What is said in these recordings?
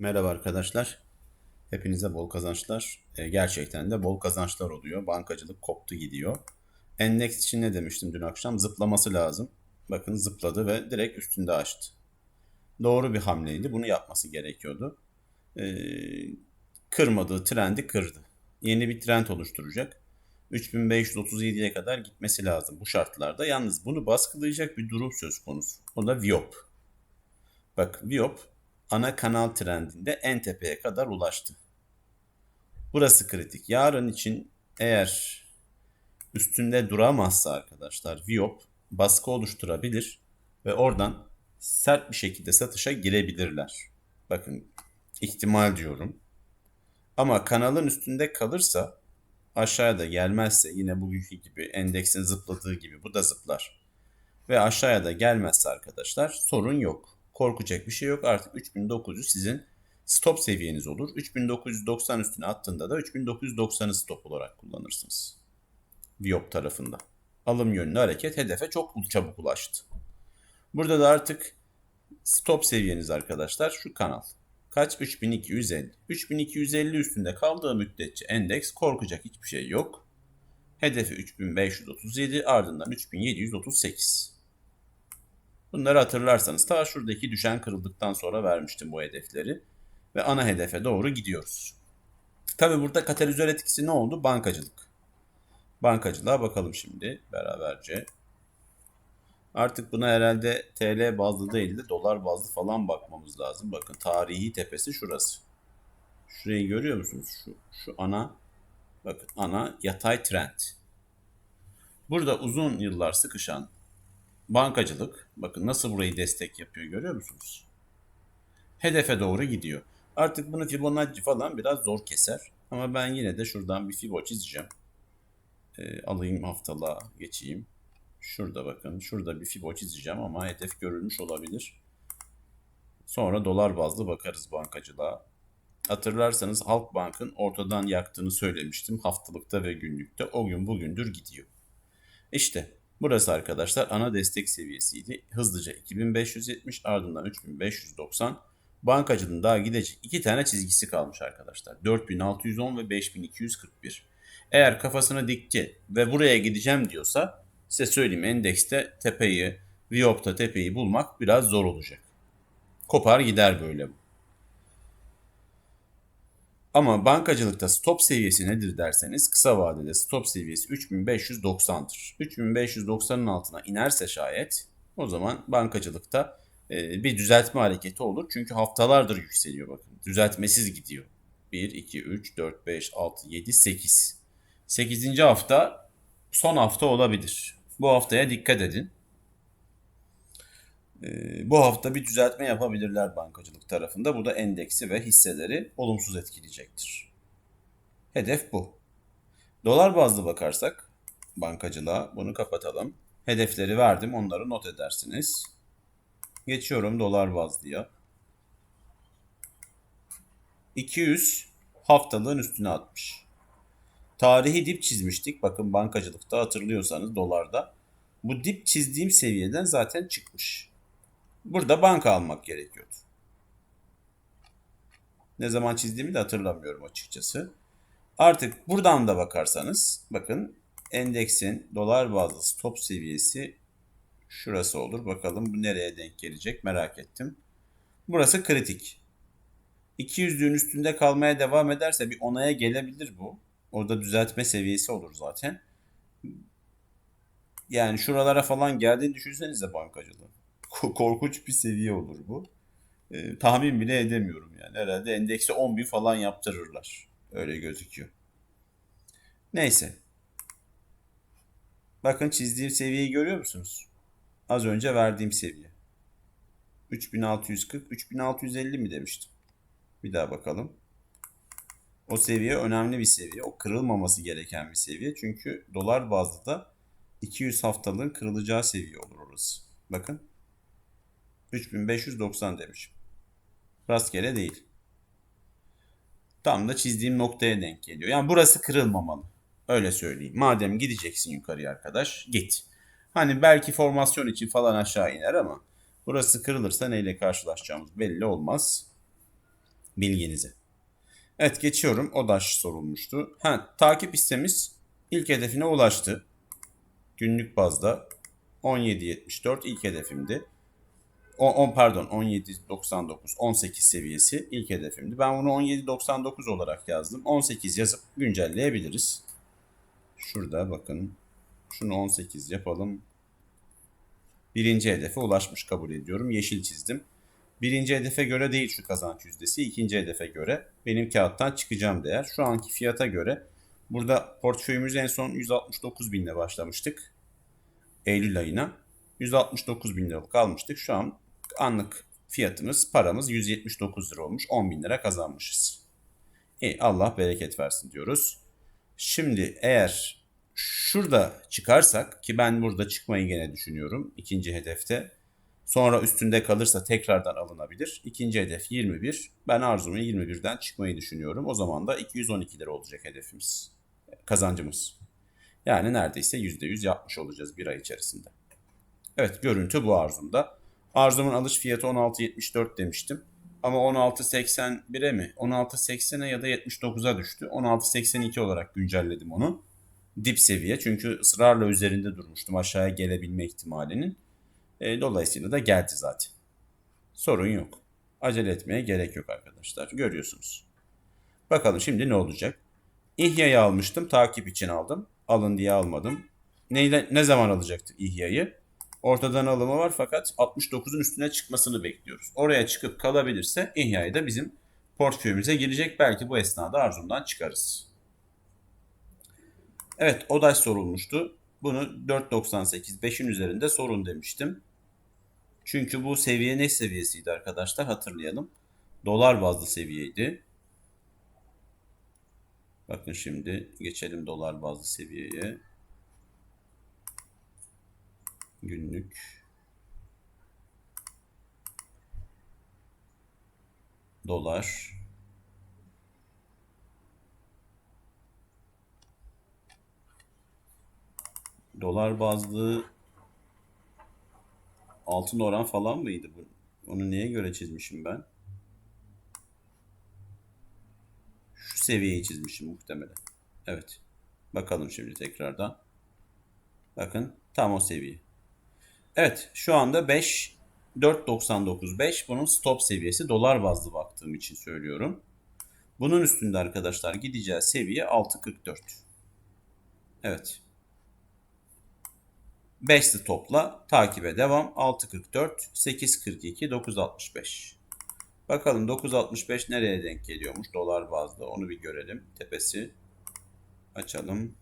Merhaba arkadaşlar. Hepinize bol kazançlar. E, gerçekten de bol kazançlar oluyor. Bankacılık koptu gidiyor. Endeks için ne demiştim dün akşam? Zıplaması lazım. Bakın zıpladı ve direkt üstünde açtı. Doğru bir hamleydi. Bunu yapması gerekiyordu. E, kırmadığı trendi kırdı. Yeni bir trend oluşturacak. 3537'ye kadar gitmesi lazım bu şartlarda. Yalnız bunu baskılayacak bir durum söz konusu. O da Viop. Bak Viop ana kanal trendinde en tepeye kadar ulaştı. Burası kritik. Yarın için eğer üstünde duramazsa arkadaşlar Viop baskı oluşturabilir ve oradan sert bir şekilde satışa girebilirler. Bakın ihtimal diyorum. Ama kanalın üstünde kalırsa aşağıya da gelmezse yine bugünkü gibi endeksin zıpladığı gibi bu da zıplar. Ve aşağıya da gelmezse arkadaşlar sorun yok. Korkacak bir şey yok. Artık 3900 sizin stop seviyeniz olur. 3990 üstüne attığında da 3990'ı stop olarak kullanırsınız. Viop tarafında. Alım yönlü hareket hedefe çok çabuk ulaştı. Burada da artık stop seviyeniz arkadaşlar şu kanal. Kaç? 3250. 3250 üstünde kaldığı müddetçe endeks korkacak hiçbir şey yok. Hedefi 3537 ardından 3738. Bunları hatırlarsanız ta şuradaki düşen kırıldıktan sonra vermiştim bu hedefleri. Ve ana hedefe doğru gidiyoruz. Tabi burada katalizör etkisi ne oldu? Bankacılık. Bankacılığa bakalım şimdi beraberce. Artık buna herhalde TL bazlı değil de dolar bazlı falan bakmamız lazım. Bakın tarihi tepesi şurası. Şurayı görüyor musunuz? Şu, şu ana bakın ana yatay trend. Burada uzun yıllar sıkışan bankacılık bakın nasıl burayı destek yapıyor görüyor musunuz? Hedefe doğru gidiyor. Artık bunu Fibonacci falan biraz zor keser. Ama ben yine de şuradan bir Fibo çizeceğim. E, alayım haftalığa geçeyim. Şurada bakın. Şurada bir Fibo çizeceğim ama hedef görülmüş olabilir. Sonra dolar bazlı bakarız bankacılığa. Hatırlarsanız Halkbank'ın ortadan yaktığını söylemiştim haftalıkta ve günlükte. O gün bugündür gidiyor. İşte burası arkadaşlar ana destek seviyesiydi. Hızlıca 2570 ardından 3590. Bankacılığın daha gidecek iki tane çizgisi kalmış arkadaşlar. 4610 ve 5241. Eğer kafasını dikti ve buraya gideceğim diyorsa size söyleyeyim endekste tepeyi, Viop'ta tepeyi bulmak biraz zor olacak. Kopar gider böyle bu. Ama bankacılıkta stop seviyesi nedir derseniz kısa vadede stop seviyesi 3590'dır. 3590'ın altına inerse şayet o zaman bankacılıkta e, bir düzeltme hareketi olur. Çünkü haftalardır yükseliyor bakın. Düzeltmesiz gidiyor. 1, 2, 3, 4, 5, 6, 7, 8. 8. hafta son hafta olabilir. Bu haftaya dikkat edin. Ee, bu hafta bir düzeltme yapabilirler bankacılık tarafında. Bu da endeksi ve hisseleri olumsuz etkileyecektir. Hedef bu. Dolar bazlı bakarsak bankacılığa bunu kapatalım. Hedefleri verdim onları not edersiniz. Geçiyorum dolar bazlıya. 200 haftalığın üstüne atmış. Tarihi dip çizmiştik. Bakın bankacılıkta hatırlıyorsanız dolarda. Bu dip çizdiğim seviyeden zaten çıkmış. Burada banka almak gerekiyordu. Ne zaman çizdiğimi de hatırlamıyorum açıkçası. Artık buradan da bakarsanız bakın endeksin dolar bazlı stop seviyesi şurası olur. Bakalım bu nereye denk gelecek merak ettim. Burası kritik. 200'lüğün üstünde kalmaya devam ederse bir onaya gelebilir bu. Orada düzeltme seviyesi olur zaten. Yani şuralara falan geldiğini düşünsenize bankacılığı. Korkunç bir seviye olur bu. Ee, tahmin bile edemiyorum yani. Herhalde endeksi 10 bin falan yaptırırlar. Öyle gözüküyor. Neyse. Bakın çizdiğim seviyeyi görüyor musunuz? Az önce verdiğim seviye. 3640, 3650 mi demiştim? Bir daha bakalım. O seviye önemli bir seviye. O kırılmaması gereken bir seviye. Çünkü dolar bazlı da 200 haftalığın kırılacağı seviye olur orası. Bakın. 3590 demişim. Rastgele değil. Tam da çizdiğim noktaya denk geliyor. Yani burası kırılmamalı. Öyle söyleyeyim. Madem gideceksin yukarıya arkadaş git. Hani belki formasyon için falan aşağı iner ama burası kırılırsa neyle karşılaşacağımız belli olmaz. Bilginize. Evet geçiyorum. O da sorulmuştu. Ha, takip hissemiz ilk hedefine ulaştı. Günlük bazda 17.74 ilk hedefimdi. O, on, pardon 17.99 18 seviyesi ilk hedefimdi. Ben bunu 17.99 olarak yazdım. 18 yazıp güncelleyebiliriz. Şurada bakın. Şunu 18 yapalım. Birinci hedefe ulaşmış kabul ediyorum. Yeşil çizdim. Birinci hedefe göre değil şu kazanç yüzdesi. ikinci hedefe göre benim kağıttan çıkacağım değer. Şu anki fiyata göre burada portföyümüz en son 169 binle başlamıştık. Eylül ayına. 169 bin liralık almıştık. Şu an anlık fiyatımız paramız 179 lira olmuş. 10 bin lira kazanmışız. İyi Allah bereket versin diyoruz. Şimdi eğer şurada çıkarsak ki ben burada çıkmayı gene düşünüyorum ikinci hedefte. Sonra üstünde kalırsa tekrardan alınabilir. İkinci hedef 21. Ben arzumu 21'den çıkmayı düşünüyorum. O zaman da 212 lira olacak hedefimiz. Kazancımız. Yani neredeyse %100 yapmış olacağız bir ay içerisinde. Evet görüntü bu arzumda. Arzumun alış fiyatı 16.74 demiştim. Ama 16.81'e mi? 16.80'e ya da 79'a düştü. 16.82 olarak güncelledim onu. Dip seviye çünkü ısrarla üzerinde durmuştum aşağıya gelebilme ihtimalinin. E, dolayısıyla da geldi zaten. Sorun yok. Acele etmeye gerek yok arkadaşlar. Görüyorsunuz. Bakalım şimdi ne olacak? İhya'yı almıştım. Takip için aldım. Alın diye almadım. Neyle, ne zaman alacaktık İhya'yı? Ortadan alımı var fakat 69'un üstüne çıkmasını bekliyoruz. Oraya çıkıp kalabilirse İhya'yı da bizim portföyümüze girecek. Belki bu esnada arzumdan çıkarız. Evet ODAŞ sorulmuştu. Bunu 4.98 5'in üzerinde sorun demiştim. Çünkü bu seviye ne seviyesiydi arkadaşlar hatırlayalım. Dolar bazlı seviyeydi. Bakın şimdi geçelim dolar bazlı seviyeye. Günlük dolar dolar bazlı altın oran falan mıydı bu? Onu neye göre çizmişim ben? Şu seviyeyi çizmişim muhtemelen. Evet. Bakalım şimdi tekrardan. Bakın tam o seviye. Evet şu anda 5 4.99.5 bunun stop seviyesi dolar bazlı baktığım için söylüyorum. Bunun üstünde arkadaşlar gideceği seviye 6.44. Evet. 5 stopla takibe devam. 6.44, 8.42, 9.65. Bakalım 9.65 nereye denk geliyormuş dolar bazlı onu bir görelim. Tepesi açalım.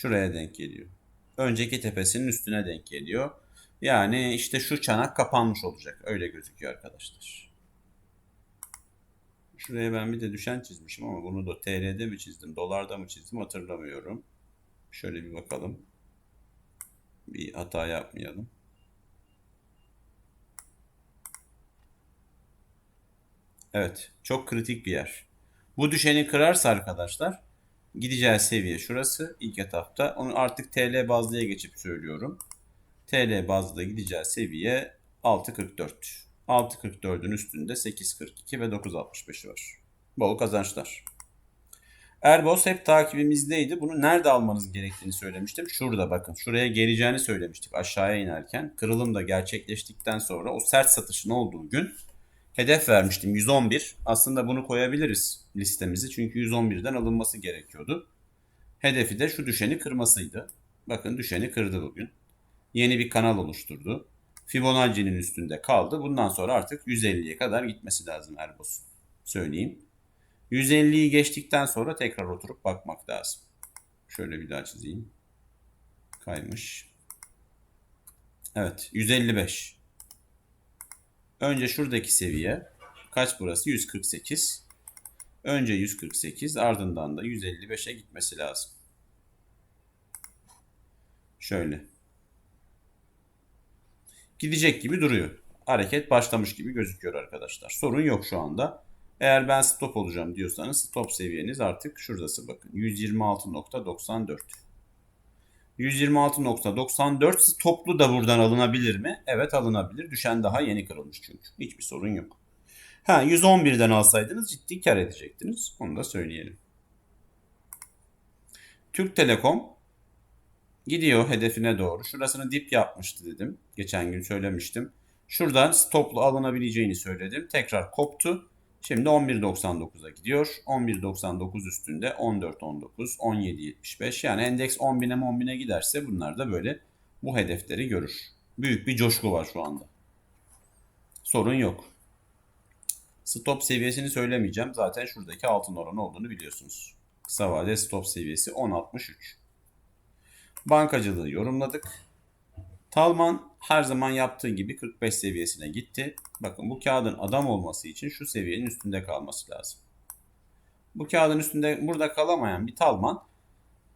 Şuraya denk geliyor. Önceki tepesinin üstüne denk geliyor. Yani işte şu çanak kapanmış olacak. Öyle gözüküyor arkadaşlar. Şuraya ben bir de düşen çizmişim ama bunu da TL'de mi çizdim, dolarda mı çizdim hatırlamıyorum. Şöyle bir bakalım. Bir hata yapmayalım. Evet, çok kritik bir yer. Bu düşeni kırarsa arkadaşlar gideceği seviye şurası ilk etapta. Onu artık TL bazlıya geçip söylüyorum. TL bazlıda gideceği seviye 6.44. 6.44'ün üstünde 8.42 ve 9.65 var. Bol kazançlar. Erbos hep takibimizdeydi. Bunu nerede almanız gerektiğini söylemiştim. Şurada bakın. Şuraya geleceğini söylemiştik aşağıya inerken. Kırılım da gerçekleştikten sonra o sert satışın olduğu gün hedef vermiştim 111. Aslında bunu koyabiliriz listemizi. Çünkü 111'den alınması gerekiyordu. Hedefi de şu düşeni kırmasıydı. Bakın düşeni kırdı bugün. Yeni bir kanal oluşturdu. Fibonacci'nin üstünde kaldı. Bundan sonra artık 150'ye kadar gitmesi lazım Erbos'un. Söyleyeyim. 150'yi geçtikten sonra tekrar oturup bakmak lazım. Şöyle bir daha çizeyim. Kaymış. Evet 155. Önce şuradaki seviye kaç burası? 148. Önce 148 ardından da 155'e gitmesi lazım. Şöyle. Gidecek gibi duruyor. Hareket başlamış gibi gözüküyor arkadaşlar. Sorun yok şu anda. Eğer ben stop olacağım diyorsanız stop seviyeniz artık şurası bakın. 126.94. 126.94 stoplu da buradan alınabilir mi? Evet alınabilir. Düşen daha yeni kırılmış çünkü. Hiçbir sorun yok. Ha 111'den alsaydınız ciddi kar edecektiniz. Onu da söyleyelim. Türk Telekom gidiyor hedefine doğru. Şurasını dip yapmıştı dedim. Geçen gün söylemiştim. Şuradan stoplu alınabileceğini söyledim. Tekrar koptu. Şimdi 11.99'a gidiyor. 11.99 üstünde 14.19, 17.75 yani endeks 10.000'e 10.000'e giderse bunlar da böyle bu hedefleri görür. Büyük bir coşku var şu anda. Sorun yok. Stop seviyesini söylemeyeceğim. Zaten şuradaki altın oranı olduğunu biliyorsunuz. Kısa vade stop seviyesi 10.63. Bankacılığı yorumladık. Talman her zaman yaptığı gibi 45 seviyesine gitti. Bakın bu kağıdın adam olması için şu seviyenin üstünde kalması lazım. Bu kağıdın üstünde burada kalamayan bir Talman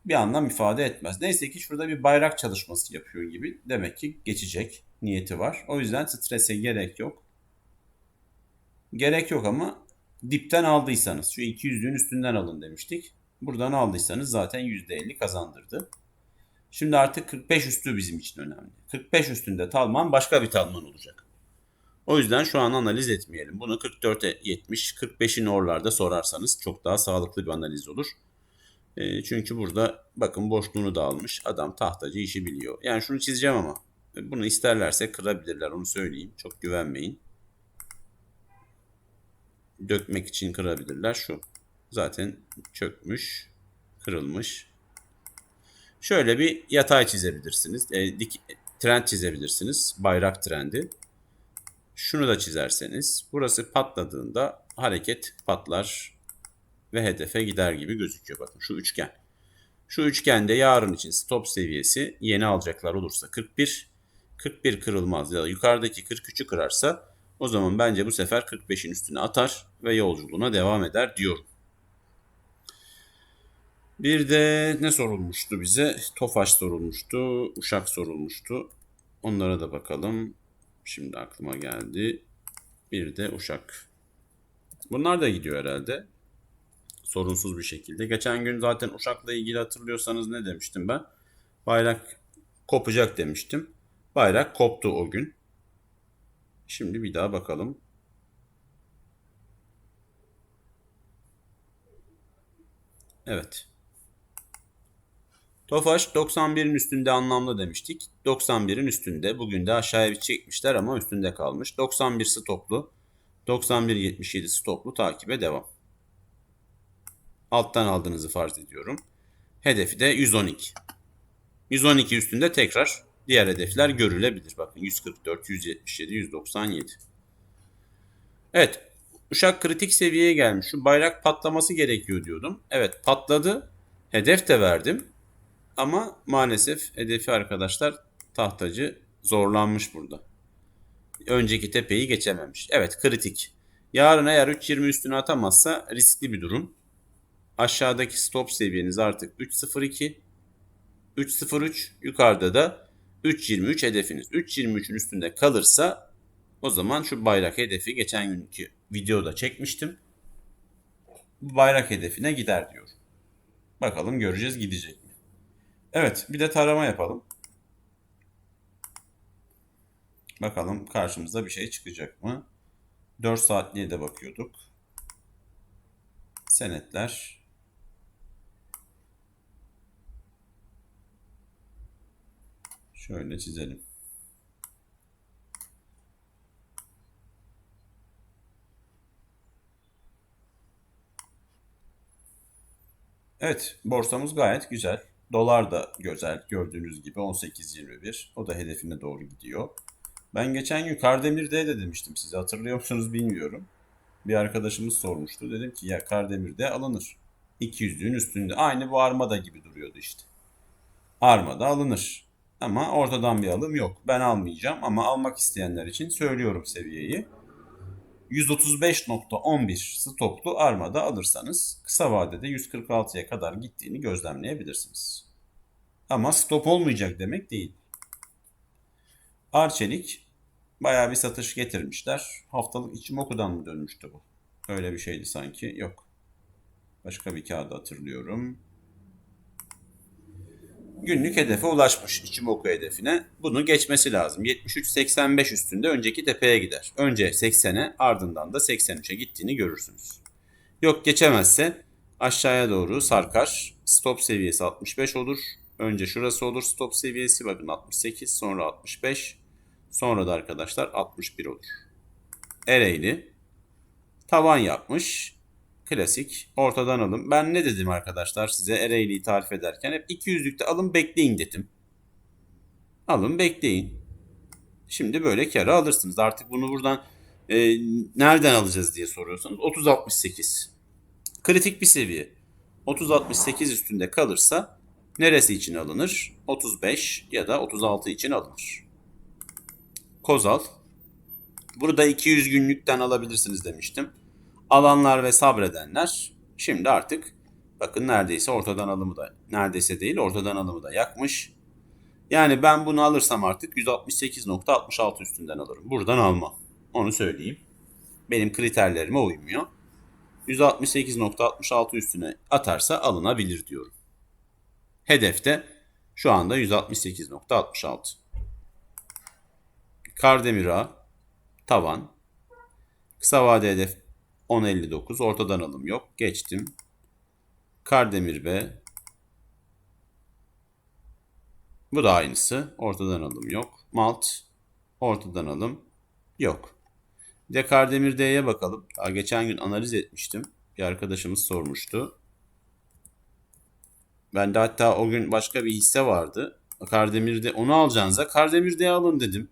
bir anlam ifade etmez. Neyse ki şurada bir bayrak çalışması yapıyor gibi. Demek ki geçecek niyeti var. O yüzden strese gerek yok. Gerek yok ama dipten aldıysanız şu 200'lüğün üstünden alın demiştik. Buradan aldıysanız zaten %50 kazandırdı. Şimdi artık 45 üstü bizim için önemli. 45 üstünde Talman başka bir Talman olacak. O yüzden şu an analiz etmeyelim. Bunu 44'e 70, 45'in oralarda sorarsanız çok daha sağlıklı bir analiz olur. E, çünkü burada bakın boşluğunu da almış. Adam tahtacı işi biliyor. Yani şunu çizeceğim ama bunu isterlerse kırabilirler onu söyleyeyim. Çok güvenmeyin. Dökmek için kırabilirler şu. Zaten çökmüş, kırılmış. Şöyle bir yatay çizebilirsiniz. E, dik, trend çizebilirsiniz. Bayrak trendi. Şunu da çizerseniz burası patladığında hareket patlar ve hedefe gider gibi gözüküyor. Bakın şu üçgen. Şu üçgende yarın için stop seviyesi yeni alacaklar olursa 41. 41 kırılmaz ya da yukarıdaki 43'ü kırarsa o zaman bence bu sefer 45'in üstüne atar ve yolculuğuna devam eder diyorum. Bir de ne sorulmuştu bize? Tofaş sorulmuştu, Uşak sorulmuştu. Onlara da bakalım. Şimdi aklıma geldi. Bir de Uşak. Bunlar da gidiyor herhalde. Sorunsuz bir şekilde. Geçen gün zaten Uşak'la ilgili hatırlıyorsanız ne demiştim ben? Bayrak kopacak demiştim. Bayrak koptu o gün. Şimdi bir daha bakalım. Evet. Tofaş 91'in üstünde anlamlı demiştik. 91'in üstünde. Bugün de aşağıya bir çekmişler ama üstünde kalmış. 91 stoplu. 91.77 stoplu takibe devam. Alttan aldığınızı farz ediyorum. Hedefi de 112. 112 üstünde tekrar diğer hedefler görülebilir. Bakın 144, 177, 197. Evet. Uşak kritik seviyeye gelmiş. Şu bayrak patlaması gerekiyor diyordum. Evet patladı. Hedef de verdim. Ama maalesef hedefi arkadaşlar tahtacı zorlanmış burada. Önceki tepeyi geçememiş. Evet kritik. Yarın eğer 3.20 üstüne atamazsa riskli bir durum. Aşağıdaki stop seviyeniz artık 3.02. 3.03 yukarıda da 3.23 hedefiniz. 3.23'ün üstünde kalırsa o zaman şu bayrak hedefi geçen günkü videoda çekmiştim. Bayrak hedefine gider diyor. Bakalım göreceğiz gidecek. Evet bir de tarama yapalım. Bakalım karşımıza bir şey çıkacak mı? 4 saatliğe de bakıyorduk. Senetler. Şöyle çizelim. Evet, borsamız gayet güzel. Dolar da güzel gördüğünüz gibi 18.21. O da hedefine doğru gidiyor. Ben geçen gün Kardemir'de de demiştim size hatırlıyor musunuz bilmiyorum. Bir arkadaşımız sormuştu. Dedim ki ya Kardemir'de alınır. 200'lüğün üstünde. Aynı bu Armada gibi duruyordu işte. Armada alınır. Ama ortadan bir alım yok. Ben almayacağım ama almak isteyenler için söylüyorum seviyeyi. 135.11 stoplu armada alırsanız kısa vadede 146'ya kadar gittiğini gözlemleyebilirsiniz. Ama stop olmayacak demek değil. Arçelik bayağı bir satış getirmişler. Haftalık içim okudan mı dönmüştü bu? Öyle bir şeydi sanki. Yok. Başka bir kağıdı hatırlıyorum. Günlük hedefe ulaşmış Ichimoku hedefine. Bunu geçmesi lazım. 73-85 üstünde önceki tepeye gider. Önce 80'e ardından da 83'e gittiğini görürsünüz. Yok geçemezse aşağıya doğru sarkar. Stop seviyesi 65 olur. Önce şurası olur stop seviyesi. Bakın 68 sonra 65 sonra da arkadaşlar 61 olur. Ereğli tavan yapmış. Klasik ortadan alım. Ben ne dedim arkadaşlar size Ereğli'yi tarif ederken hep 200'lükte alın bekleyin dedim. Alın bekleyin. Şimdi böyle kârı alırsınız. Artık bunu buradan e, nereden alacağız diye soruyorsanız 30-68. Kritik bir seviye. 30-68 üstünde kalırsa neresi için alınır? 35 ya da 36 için alınır. Kozal. Burada 200 günlükten alabilirsiniz demiştim. Alanlar ve sabredenler şimdi artık bakın neredeyse ortadan alımı da neredeyse değil ortadan alımı da yakmış. Yani ben bunu alırsam artık 168.66 üstünden alırım. Buradan almam. Onu söyleyeyim. Benim kriterlerime uymuyor. 168.66 üstüne atarsa alınabilir diyorum. Hedefte şu anda 168.66. Kardemir Ağa, tavan. Kısa vade hedef 10.59. Ortadan alım yok. Geçtim. Kardemir B. Bu da aynısı. Ortadan alım yok. Malt. Ortadan alım yok. Bir de Kardemir D'ye bakalım. Daha geçen gün analiz etmiştim. Bir arkadaşımız sormuştu. Ben de hatta o gün başka bir hisse vardı. Kardemir'de onu alacağınıza Kardemir'de alın dedim.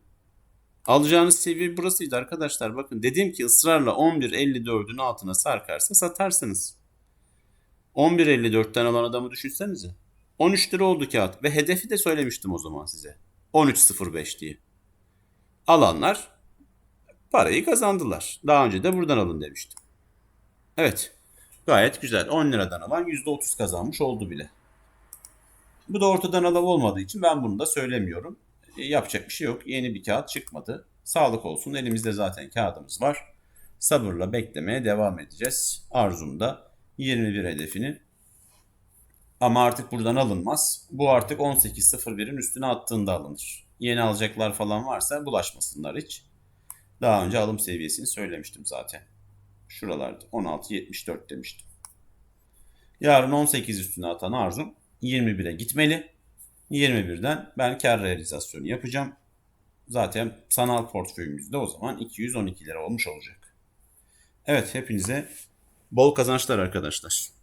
Alacağınız seviye burasıydı arkadaşlar. Bakın dedim ki ısrarla 11.54'ün altına sarkarsa satarsınız. 11.54'ten alan adamı düşünsenize. 13 lira oldu kağıt ve hedefi de söylemiştim o zaman size. 13.05 diye. Alanlar parayı kazandılar. Daha önce de buradan alın demiştim. Evet. Gayet güzel. 10 liradan alan %30 kazanmış oldu bile. Bu da ortadan alan olmadığı için ben bunu da söylemiyorum. E, yapacak bir şey yok. Yeni bir kağıt çıkmadı. Sağlık olsun. Elimizde zaten kağıdımız var. Sabırla beklemeye devam edeceğiz. Arzumda 21 hedefini. Ama artık buradan alınmaz. Bu artık 18.01'in üstüne attığında alınır. Yeni alacaklar falan varsa bulaşmasınlar hiç. Daha önce alım seviyesini söylemiştim zaten. Şuralarda 16.74 demiştim. Yarın 18 üstüne atan arzum 21'e gitmeli. 21'den ben kar realizasyonu yapacağım. Zaten sanal portföyümüzde o zaman 212 lira olmuş olacak. Evet hepinize bol kazançlar arkadaşlar.